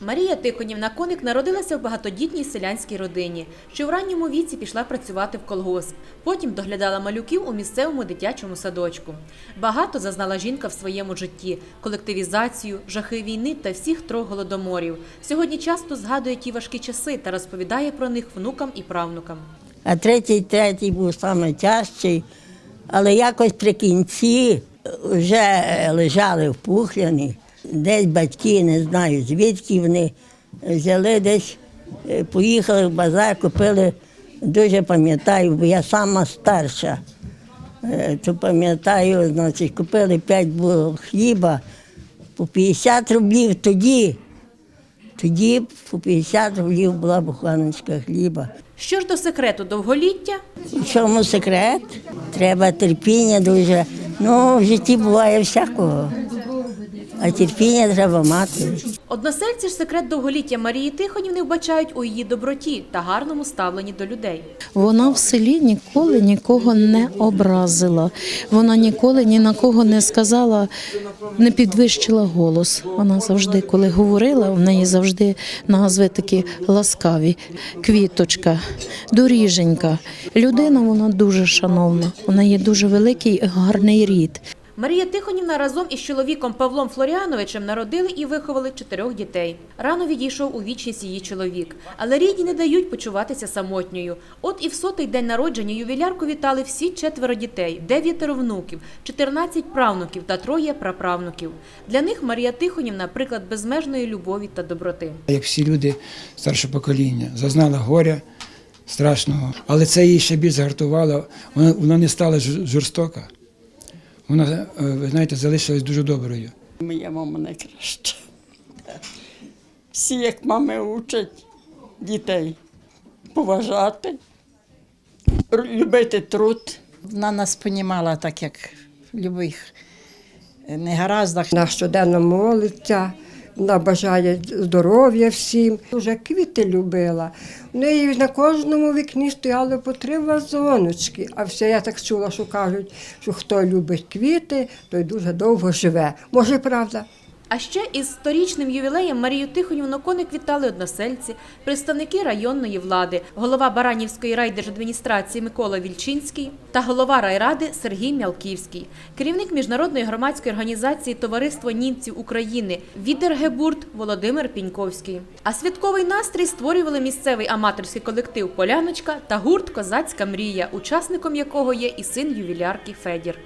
Марія Тихонівна Коник народилася в багатодітній селянській родині, що в ранньому віці пішла працювати в колгосп. Потім доглядала малюків у місцевому дитячому садочку. Багато зазнала жінка в своєму житті: колективізацію, жахи війни та всіх трьох голодоморів. Сьогодні часто згадує ті важкі часи та розповідає про них внукам і правнукам. А третій, третій був найтяжчий. Але якось при кінці вже лежали в пухляні. Десь батьки, не знаю, звідки вони взяли десь, е, поїхали в базар, купили, дуже пам'ятаю, бо я сама старша. Е, То пам'ятаю, значить, купили 5 булок хліба по 50 рублів тоді. Тоді по 50 рублів була буханочка хліба. Що ж до секрету довголіття, В чому секрет? Треба терпіння дуже. Ну, в житті буває всякого. А терпіння треба мати. односельці ж секрет довголіття Марії Тихонівни вбачають у її доброті та гарному ставленні до людей. Вона в селі ніколи нікого не образила. Вона ніколи ні на кого не сказала, не підвищила голос. Вона завжди, коли говорила, в неї завжди назви такі ласкаві. Квіточка, доріженька. Людина вона дуже шановна. У неї дуже великий гарний рід. Марія Тихонівна разом із чоловіком Павлом Флоріановичем народили і виховали чотирьох дітей. Рано відійшов у вічність її чоловік, але рідні не дають почуватися самотньою. От і в сотий день народження ювілярку вітали всі четверо дітей, дев'ятеро внуків, 14 правнуків та троє праправнуків. Для них Марія Тихонівна приклад безмежної любові та доброти. Як всі люди старшого покоління, зазнала горя страшного, але це її ще більш загартувало. Вона, вона не стала жор- жорстока. Вона, е, ви знаєте, залишилась дуже доброю. Моя мама найкраща. Всі, як мами, учать дітей поважати, любити труд. Вона нас понімала так, як в будь-яких негараздах. Вона щоденно молиться, вона бажає здоров'я всім. Дуже квіти любила. У неї на кожному вікні стояли по три вазоночки. А все я так чула, що кажуть, що хто любить квіти, той дуже довго живе. Може, правда? А ще із сторічним ювілеєм Марію Тихонівну Коник вітали односельці, представники районної влади, голова Баранівської райдержадміністрації Микола Вільчинський та голова райради Сергій Мялківський, керівник міжнародної громадської організації Товариство німців України Відергебурт Володимир Піньковський. А святковий настрій створювали місцевий аматорський колектив Поляночка та гурт Козацька мрія, учасником якого є і син ювілярки Федір.